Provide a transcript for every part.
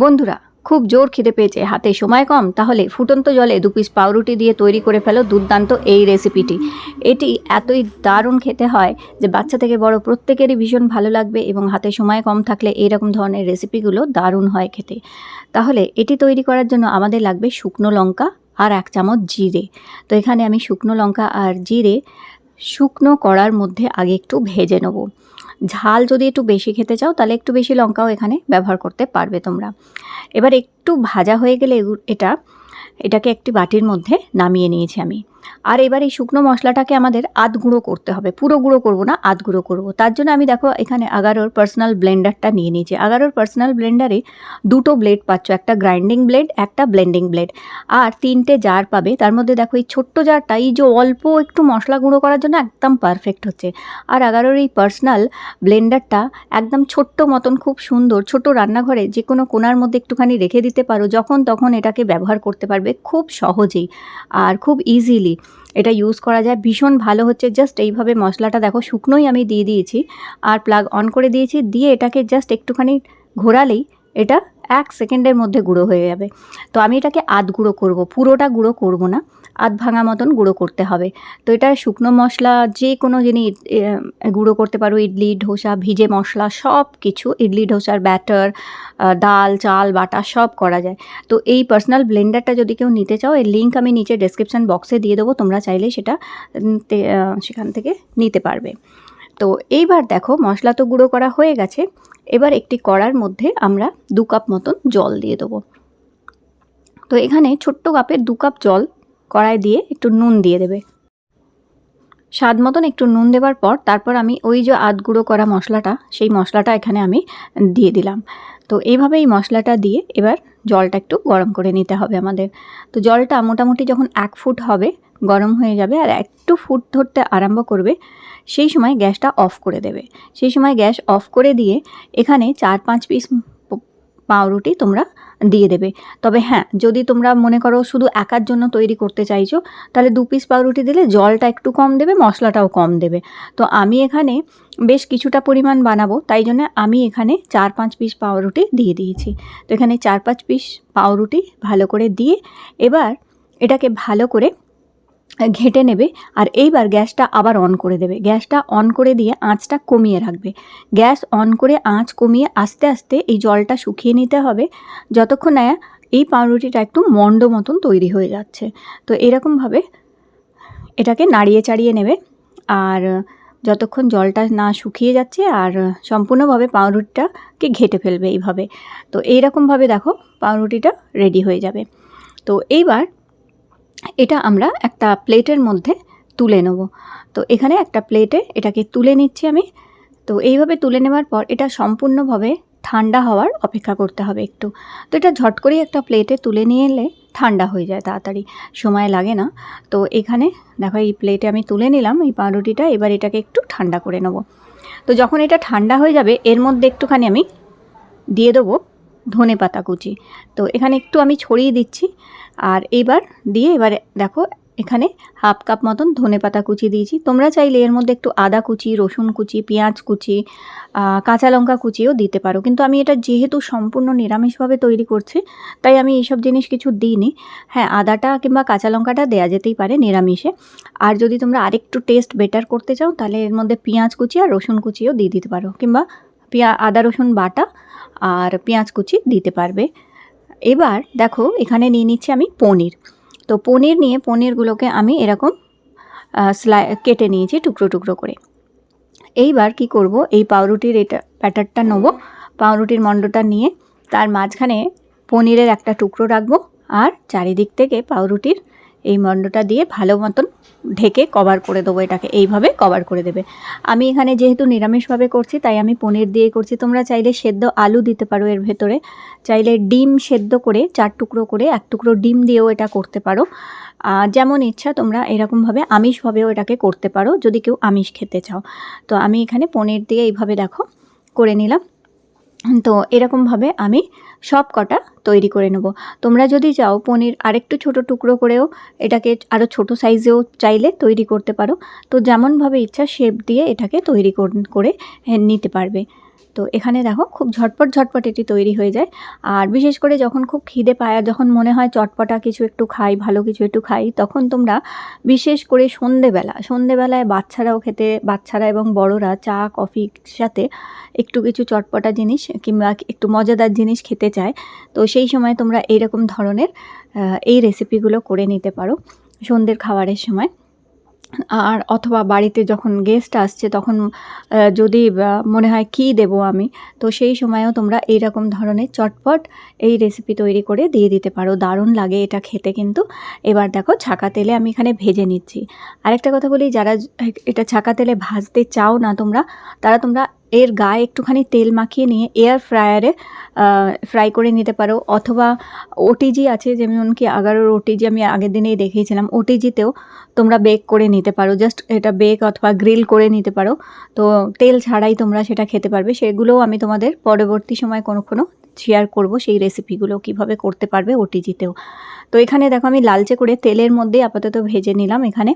বন্ধুরা, খুব জোর খিদে পেয়েছে। হাতে সময় কম, তাহলে ফুটন্ত জলে দু পিস পাউরুটি দিয়ে তৈরি করে ফেলো দুর্দান্ত এই রেসিপিটি এটি এতই দারুণ খেতে হয় যে বাচ্চা থেকে বড় প্রত্যেকেরই ভীষণ ভালো লাগবে এবং হাতে সময় কম থাকলে এইরকম ধরনের রেসিপিগুলো দারুণ হয় খেতে। তাহলে এটি তৈরি করার জন্য আমাদের লাগবে শুকনো লঙ্কা আর এক চামচ জিরে। তো এখানে আমি শুকনো লঙ্কা আর জিরে শুকনো করার মধ্যে আগে একটু ভেজে নেব। ঝাল যদি একটু বেশি খেতে চাও, তাহলে একটু বেশি লঙ্কাও এখানে ব্যবহার করতে পারবে তোমরা। এবার একটু ভাজা হয়ে গেলে এটা, এটাকে একটি বাটির মধ্যে নামিয়ে নিয়েছি আমি। আর এবার এই শুকনো মশলাটাকে আমাদের আধ গুঁড়ো করতে হবে। পুরো গুঁড়ো করব না, আধ গুঁড়ো করব। তার জন্য আমি দেখো এখানে আগারোর পার্সোনাল ব্লেন্ডারটা নিয়ে নিয়েছি। আগারোর পার্সোনাল ব্লেন্ডারে দুটো ব্লেড পাচ্ছ, একটা গ্রাইন্ডিং ব্লেড একটা ব্লেন্ডিং ব্লেড আর তিনটে জার পাবে। তার মধ্যে দেখো এই ছোট্ট জারটা এই যে অল্প একটু মশলা গুঁড়ো করার জন্য একদম পারফেক্ট হচ্ছে। আর আগারোর এই পার্সোনাল ব্লেন্ডারটা একদম ছোট্ট মতন, খুব সুন্দর, ছোট রান্নাঘরে যে কোনো কোনার মধ্যে একটুখানি রেখে দিতে পারো যখন তখন এটাকে ব্যবহার করতে পারবে খুব সহজেই আর খুব ইজিলি এটা ইউজ করা যায়। ভীষণ ভালো হচ্ছে। জাস্ট এইভাবে মশলাটা দেখো, শুকনোই আমি দিয়ে দিয়েছি। আর প্লাগ অন করে দিয়েছি। দিয়ে এটাকে জাস্ট একটুখানি ঘোরালেই এটা এক সেকেন্ডের মধ্যে গুঁড়ো হয়ে যাবে। তো আমি এটাকে আধ গুঁড়ো করব। পুরোটা গুঁড়ো করব না। আধ ভাঙা মতন গুঁড়ো করতে হবে। তো এটা শুকনো মশলা যে কোনো জিনিস গুঁড়ো করতে পারো। ইডলি, ধোসা, ভিজে মশলা, সব কিছু। ইডলি, ধোসার ব্যাটার ডাল, চাল, বাটা সব করা যায়। তো এই পার্সোনাল ব্লেন্ডারটা যদি কেউ নিতে চাও, এর লিঙ্ক আমি নিচে ডেসক্রিপশন বক্সে দিয়ে দেবো। তোমরা চাইলে সেটা সেখান থেকে নিতে পারবে। তো এইবার দেখো, মশলা তো গুঁড়ো করা হয়ে গেছে। এবার একটি কড়ার মধ্যে আমরা দু কাপ মতন জল দিয়ে দেবো। তো এখানে ছোট্ট কাপের দু কাপ জল কড়াই দিয়ে একটু নুন দিয়ে দেবে। স্বাদ মতন একটু নুন দেওয়ার পর তারপর আমি ওই যে আধ গুঁড়ো করা মশলাটা, সেই মশলাটা এখানে আমি দিয়ে দিলাম। তো এইভাবে এই মশলাটা দিয়ে এবার জলটা একটু গরম করে নিতে হবে আমাদের। তো জলটা মোটামুটি যখন এক ফুট হবে গরম হয়ে যাবে আর একটু ফুট ধরতে আরম্ভ করবে, সেই সময় গ্যাসটা অফ করে দেবে। সেই সময় গ্যাস অফ করে দিয়ে এখানে চার পাঁচ পিস পাউরুটি তোমরা দিয়ে দেবে। তবে হ্যাঁ যদি তোমরা মনে করো শুধু একার জন্য তৈরি করতে চাইছো, তাহলে দু পিস পাউরুটি দিলে জলটা একটু কম দেবে, মশলাটাও কম দেবে। তো আমি এখানে বেশ কিছুটা পরিমাণ বানাবো, তাই জন্য আমি এখানে চার পাঁচ পিস পাউরুটি দিয়ে দিয়েছি। তো এখানে চার পাঁচ পিস পাউরুটি ভালো করে দিয়ে এবার এটাকে ভালো করে ঘেটে নেবে আর এইবার গ্যাসটা আবার অন করে দেবে। গ্যাসটা অন করে দিয়ে আঁচটা কমিয়ে রাখবে। গ্যাস অন করে আঁচ কমিয়ে আস্তে আস্তে এই জলটা শুকিয়ে নিতে হবে। যতক্ষণ না এই পাউরুটিটা একটু মন্ড মতন তৈরি হয়ে যাচ্ছে। তো এরকমভাবে এটাকে নাড়িয়ে চাড়িয়ে নেবে আর যতক্ষণ জলটা না শুকিয়ে যাচ্ছে আর সম্পূর্ণভাবে পাউরুটিটাকে ঘেটে ফেলবে এইভাবে। তো এইরকমভাবে দেখো পাউরুটিটা রেডি হয়ে যাবে। তো এইবার এটা আমরা একটা প্লেটের মধ্যে তুলে নেব। তো এখানে একটা প্লেটে এটাকে তুলে নিচ্ছি আমি। তো এইভাবে তুলে নেওয়ার পর এটা সম্পূর্ণভাবে ঠান্ডা হওয়ার অপেক্ষা করতে হবে একটু। তো এটা ঝট করেই একটা প্লেটে তুলে নিয়ে এলে ঠান্ডা হয়ে যায় তাড়াতাড়ি, সময় লাগে না। তো এখানে দেখো এই প্লেটে আমি তুলে নিলাম এই পাউরুটিটা, এবার এটাকে একটু ঠান্ডা করে নেব। তো যখন এটা ঠান্ডা হয়ে যাবে, এর মধ্যে একটুখানি আমি দিয়ে দেবো ধনে পাতা কুচি। তো এখানে একটু আমি ছড়িয়ে দিচ্ছি। আর এবার দিয়ে এবারে দেখো, এখানে হাফ কাপ মতন ধনে পাতা কুচি দিয়েছি। তোমরা চাইলে এর মধ্যে একটু আদা কুচি, রসুন কুচি, পেঁয়াজ কুচি কাঁচা লঙ্কা কুচিও দিতে পারো। কিন্তু আমি এটা যেহেতু সম্পূর্ণ নিরামিষভাবে তৈরি করছি, তাই আমি এইসব জিনিস কিছু দিইনি। হ্যাঁ আদাটা কিংবা কাঁচা লঙ্কাটা দেওয়া যেতেই পারে নিরামিষে। আর যদি তোমরা আরেকটু টেস্ট বেটার করতে চাও, তাহলে এর মধ্যে পেঁয়াজ কুচি আর রসুন কুচিও দিয়ে দিতে পারো। কিংবা পেঁয়া, আদা, রসুন বাটা আর পেঁয়াজ কুচি দিতে পারবে। এবার দেখো, এখানে নিয়ে নিচ্ছি আমি পনির। তো পনির নিয়ে পনিরগুলোকে আমি এরকম স্লাই কেটে নিয়েছি টুকরো টুকরো করে। এইবার কি করব, এই পাউরুটির এটা ব্যাটারটা নেব। পাউরুটির মণ্ডটা নিয়ে তার মাঝখানে পনিরের একটা টুকরো রাখব আর চারিদিক থেকে পাউরুটির এই মণ্ডটা দিয়ে ভালো মতন ঢেকে কভার করে দেবো এটাকে। এইভাবে কভার করে দেবে। আমি এখানে যেহেতু নিরামিষভাবে করছি, তাই আমি পনির দিয়ে করছি। তোমরা চাইলে সেদ্ধ আলু দিতে পারো এর ভেতরে। চাইলে ডিম সেদ্ধ করে, চার টুকরো করে, এক টুকরো ডিম দিয়েও এটা করতে পারো। যেমন ইচ্ছা তোমরা এরকমভাবে আমিষভাবেও এটাকে করতে পারো, যদি কেউ আমিষ খেতে চাও। তো আমি এখানে পনির দিয়ে এইভাবে দেখো, করে নিলাম। তো এরকমভাবে আমি সব কটা তৈরি করে নেব। তোমরা যদি চাও পনির আরেকটু ছোট টুকরো করেও এটাকে আরও ছোট সাইজেও চাইলে তৈরি করতে পারো। তো যেমনভাবে ইচ্ছা শেপ দিয়ে এটাকে তৈরি কর- নিতে পারবে। তো এখানে দেখো খুব ঝটপট ঝটপট এটি তৈরি হয়ে যায়। আর বিশেষ করে যখন খুব খিদে পায় আর যখন মনে হয় চটপটা কিছু একটু খাই, ভালো কিছু একটু খাই, তখন তোমরা বিশেষ করে সন্ধেবেলা, সন্ধেবেলায় বাচ্চারাও খেতে, বাচ্চারা এবং বড়রা চা কফির সাথে একটু কিছু চটপটা জিনিস কিংবা একটু মজাদার জিনিস খেতে চায়। তো সেই সময় তোমরা এইরকম ধরনের এই রেসিপিগুলো করে নিতে পারো সন্ধ্যের খাবারের সময়। আর অথবা বাড়িতে যখন গেস্ট আসছে, তখন যদি মনে হয় কি দেব আমি, তো সেই সময়ও তোমরা এইরকম ধরনের চটপট এই রেসিপি তৈরি করে দিয়ে দিতে পারো। দারুণ লাগে এটা খেতে কিন্তু। এবার দেখো ছাকা তেলে আমি এখানে ভেজে নিচ্ছি। আরেকটা কথা বলি, যারা এটা ছাকা তেলে ভাজতে চাও না তোমরা, তারা তোমরা এর গায়ে একটুখানি তেল মাখিয়ে নিয়ে এয়ার ফ্রায়ারে ফ্রাই করে নিতে পারো। অথবা ওটিজি আছে যেমন কি আগারোর ওটিজি আমি আগের দিনেই দেখিয়েছিলাম। ওটিজিতেও তোমরা বেক করে নিতে পারো। জাস্ট এটা বেক অথবা গ্রিল করে নিতে পারো। তো তেল ছাড়াই তোমরা সেটা খেতে পারবে। সেগুলোও আমি তোমাদের পরবর্তী সময় কোনো কোনো শেয়ার করব সেই রেসিপিগুলো কীভাবে করতে পারবে ওটিজিতেও তো এখানে দেখো আমি লালচে করে তেলের মধ্যে আপাতত ভেজে নিলাম এখানে।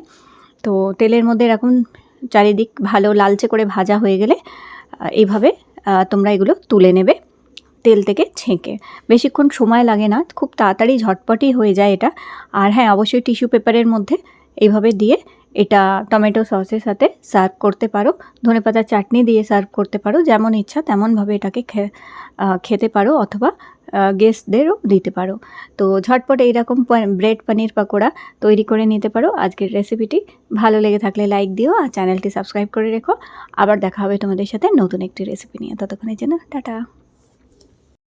তো তেলের মধ্যে এরকম চারিদিক ভালো লালচে করে ভাজা হয়ে গেলে এইভাবে তোমরা এগুলো তুলে নেবে তেল থেকে ছেঁকে। বেশিক্ষণ সময় লাগে না, খুব তাড়াতাড়ি ঝটপটই হয়ে যায় এটা। আর হ্যাঁ অবশ্যই টিস্যু পেপারের মধ্যে এইভাবে দিয়ে এটা টমেটো সসের সাথে সার্ভ করতে পারো। ধনেপাতার চাটনি দিয়ে সার্ভ করতে পারো। যেমন ইচ্ছা তেমনভাবে এটাকে খেতে পারো অথবা গেস্টদেরও দিতে পারো। তো ঝটপট এইরকম ব্রেড পনির পাকোড়া তৈরি করে নিতে পারো। আজকের রেসিপিটি ভালো লেগে থাকলে লাইক দিও আর চ্যানেলটি সাবস্ক্রাইব করে রেখো। আবার দেখা হবে তোমাদের সাথে নতুন একটি রেসিপি নিয়ে। ততক্ষণের জন্য টাটা।